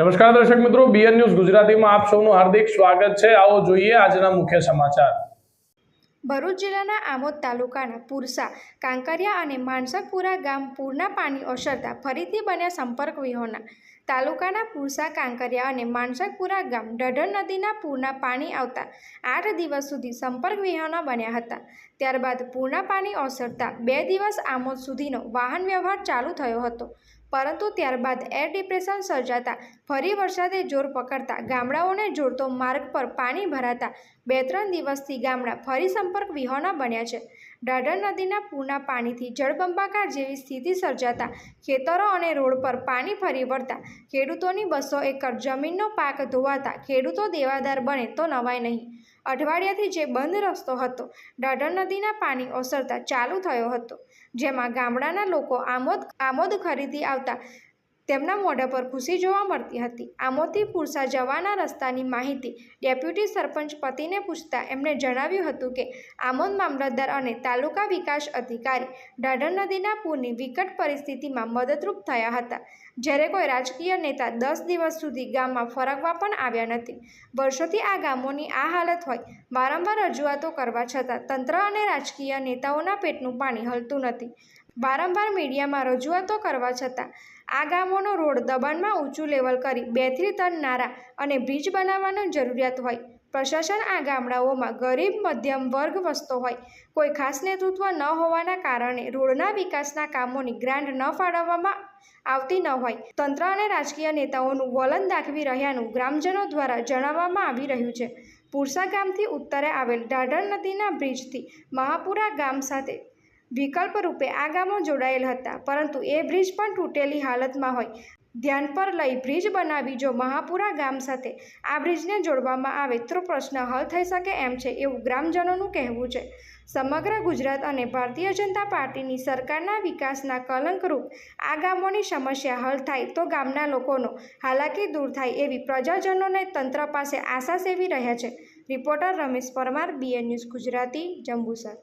નમસ્કાર દર્શક મિત્રો બીએન ન્યૂઝ ગુજરાતીમાં આપ સૌનું હાર્દિક સ્વાગત છે. આવો જોઈએ આજના મુખ્ય સમાચાર. ભરૂચ જિલ્લાના આમોદ તાલુકાના પુરસા, કાંકરિયા અને માનસકપુરા ગામ પૂરના પાણી ઓસરતા ફરીથી બન્યા સંપર્ક વિહોણા. તાલુકાના પુરસા, કાંકરિયા અને માનસકપુરા ગામ ઢઢર નદીના પૂરના પાણી આવતા આઠ દિવસ સુધી સંપર્ક વિહોણા બન્યા હતા. ત્યારબાદ પૂરના પાણી ઓસરતા બે દિવસ આમોદ સુધીનો વાહન વ્યવહાર ચાલુ થયો હતો. પરંતુ ત્યારબાદ એર ડિપ્રેશન સર્જાતા, ફરી વરસાદે જોર પકડતા, ગામડાઓને જોડતો માર્ગ પર પાણી ભરાતા બે ત્રણ દિવસથી ગામડા ફરી સંપર્ક વિહોણા બન્યા છે. ઢાઢર નદીના પૂરના પાણીથી જળબંબાકાર જેવી સ્થિતિ સર્જાતા ખેતરો અને રોડ પર પાણી ફરી વળતા ખેડૂતોની બસો એકર જમીનનો પાક ધોવાતા ખેડૂતો દેવાદાર બને તો નવાય નહીં. અઠવાડિયાથી જે બંધ રસ્તો હતો ઢાઢર નદીના પાણી ઓસરતા ચાલુ થયો હતો, જેમાં ગામડાના લોકો આમોદ આમોદ ખરીદી આવતા તેમના મોઢા પર ખુશી જોવા મળતી હતી. આમોથી પુરસા જવાના રસ્તાની માહિતી ડેપ્યુટી સરપંચ પતિને પૂછતા એમણે જણાવ્યું હતું કે, આમોદ મામલતદાર અને તાલુકા વિકાસ અધિકારી ઢાઢર નદીના પૂરની વિકટ પરિસ્થિતિમાં મદદરૂપ થયા હતા. જ્યારે કોઈ રાજકીય નેતા દસ દિવસ સુધી ગામમાં ફરકવા પણ આવ્યા નથી. વર્ષોથી આ ગામોની આ હાલત હોય, વારંવાર રજૂઆતો કરવા છતાં તંત્ર અને રાજકીય નેતાઓના પેટનું પાણી હલતું નથી. વારંવાર મીડિયામાં રજૂઆતો કરવા છતાં, આ ગામોનો રોડ દબાણમાં ઊંચું લેવલ કરી બેથી ત્રણ નારા અને બ્રિજ બનાવવાની જરૂરિયાત હોય. પ્રશાસન આ ગામડાઓમાં ગરીબ, મધ્યમ વર્ગ વસતો હોય. કોઈ ખાસ નેતૃત્વ ન હોવાના કારણે રોડના વિકાસના કામોની ગ્રાન્ટ ન ફાળવવામાં આવતી ન હોય. તંત્ર અને રાજકીય નેતાઓનું વલણ દાખવી રહ્યાનું ગ્રામજનો દ્વારા જણાવવામાં આવી રહ્યું છે. પુરસા ગામથી ઉત્તરે આવેલ ઢાઢર નદીના બ્રિજથી મહાપુરા ગામ સાથે વિકલ્પ રૂપે આ ગામો જોડાયેલ હતા, પરંતુ એ બ્રિજ પણ તૂટેલી હાલતમાં હોય. ધ્યાન પર લઈ બ્રિજ બનાવી જો મહાપુરા ગામ સાથે આ બ્રિજને જોડવામાં આવે તો પ્રશ્ન હલ થઈ શકે એમ છે એવું ગ્રામજનોનું કહેવું છે. સમગ્ર ગુજરાત અને ભારતીય જનતા પાર્ટીની સરકારના વિકાસના કલંકરૂપ આ ગામોની સમસ્યા હલ થાય તો ગામના લોકોનો હાલાકી દૂર થાય એવી પ્રજાજનોને તંત્ર પાસે આશા સેવી રહ્યા છે. Reporter Ramesh Parmar BN news Gujarati, Jambusar.